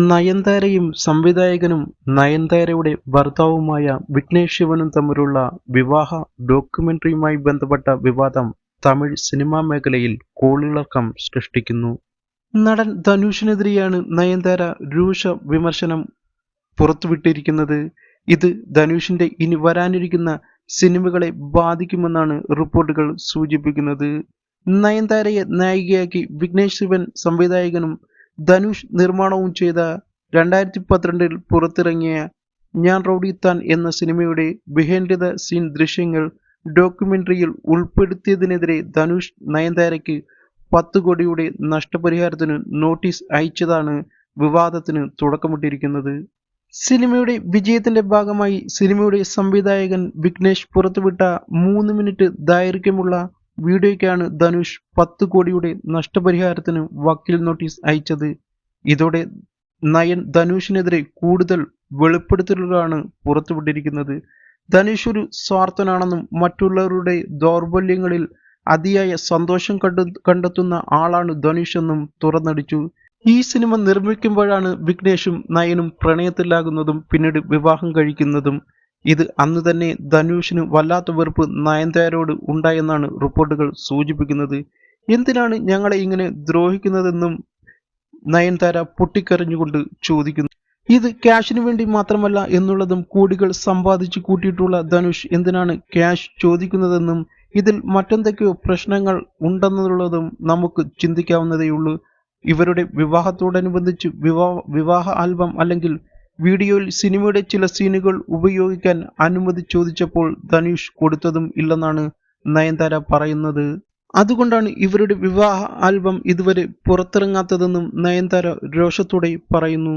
നയൻതാരയും സംവിധായകനും നയൻതാരയുടെ ഭർത്താവുമായ വിഘ്നേഷ് ശിവനും തമ്മിലുള്ള വിവാഹ ഡോക്യുമെന്ററിയുമായി ബന്ധപ്പെട്ട വിവാദം തമിഴ് സിനിമാ മേഖലയിൽ കോളിളക്കം സൃഷ്ടിക്കുന്നു. നടൻ ധനുഷിനെതിരെയാണ് നയൻതാര രൂക്ഷ വിമർശനം പുറത്തുവിട്ടിരിക്കുന്നത്. ഇത് ധനുഷിന്റെ ഇനി വരാനിരിക്കുന്ന സിനിമകളെ ബാധിക്കുമെന്നാണ് റിപ്പോർട്ടുകൾ സൂചിപ്പിക്കുന്നത്. നയൻതാരയെ നായികയാക്കി വിഘ്നേഷ് ശിവൻ സംവിധായകനും ധനുഷ് നിർമ്മാണവും ചെയ്ത രണ്ടായിരത്തി പന്ത്രണ്ടിൽ പുറത്തിറങ്ങിയ ഞാൻ താൻ എന്ന സിനിമയുടെ ബിഹൈൻഡ് ദ സീൻ ദൃശ്യങ്ങൾ ഡോക്യുമെന്ററിയിൽ ഉൾപ്പെടുത്തിയതിനെതിരെ ധനുഷ് നയൻതാരയ്ക്ക് പത്ത് കോടിയുടെ നഷ്ടപരിഹാരത്തിന് നോട്ടീസ് അയച്ചതാണ് വിവാദത്തിന് തുടക്കമിട്ടിരിക്കുന്നത്. സിനിമയുടെ വിജയത്തിന്റെ ഭാഗമായി സിനിമയുടെ സംവിധായകൻ വിഘ്നേഷ് പുറത്തുവിട്ട മൂന്ന് മിനിറ്റ് ദൈർഘ്യമുള്ള വീഡിയോയ്ക്കാണ് ധനുഷ് പത്ത് കോടിയുടെ നഷ്ടപരിഹാരത്തിന് വക്കീൽ നോട്ടീസ് അയച്ചത്. ഇതോടെ നയൻ ധനുഷിനെതിരെ കൂടുതൽ വെളിപ്പെടുത്തലുകളാണ് പുറത്തുവിട്ടിരിക്കുന്നത്. ധനുഷ് ഒരു സ്വാർത്ഥനാണെന്നും മറ്റുള്ളവരുടെ ദൗർബല്യങ്ങളിൽ അതിയായ സന്തോഷം കണ്ടു കണ്ടെത്തുന്ന ആളാണ് ധനുഷ് എന്നും തുറന്നടിച്ചു. ഈ സിനിമ നിർമ്മിക്കുമ്പോഴാണ് വിഘ്നേഷും നയനും പ്രണയത്തിലാകുന്നതും പിന്നീട് വിവാഹം കഴിക്കുന്നതും. ഇത് അന്ന് തന്നെ ധനുഷിന് വല്ലാത്ത വെറുപ്പ് നയൻതാരയോട് ഉണ്ടായെന്നാണ് റിപ്പോർട്ടുകൾ സൂചിപ്പിക്കുന്നത്. എന്തിനാണ് ഞങ്ങളെ ഇങ്ങനെ ദ്രോഹിക്കുന്നതെന്നും നയൻതാര പൊട്ടിക്കരഞ്ഞുകൊണ്ട് ചോദിക്കുന്നു. ഇത് ക്യാഷിന് വേണ്ടി മാത്രമല്ല എന്നുള്ളതും കോടികൾ സമ്പാദിച്ചു കൂട്ടിയിട്ടുള്ള ധനുഷ് എന്തിനാണ് ക്യാഷ് ചോദിക്കുന്നതെന്നും ഇതിൽ മറ്റെന്തൊക്കെയോ പ്രശ്നങ്ങൾ ഉണ്ടെന്നുള്ളതും നമുക്ക് ചിന്തിക്കാവുന്നതേയുള്ളൂ. ഇവരുടെ വിവാഹത്തോടനുബന്ധിച്ച് വിവാഹ വിവാഹ ആൽബം അല്ലെങ്കിൽ വീഡിയോയിൽ സിനിമയുടെ ചില സീനുകൾ ഉപയോഗിക്കാൻ അനുമതി ചോദിച്ചപ്പോൾ ധനുഷ് കൊടുത്തതും ഇല്ലെന്നാണ് നയൻതാര പറയുന്നത്. അതുകൊണ്ടാണ് ഇവരുടെ വിവാഹ ആൽബം ഇതുവരെ പുറത്തിറങ്ങാത്തതെന്നും നയൻതാര രോഷത്തോടെ പറയുന്നു.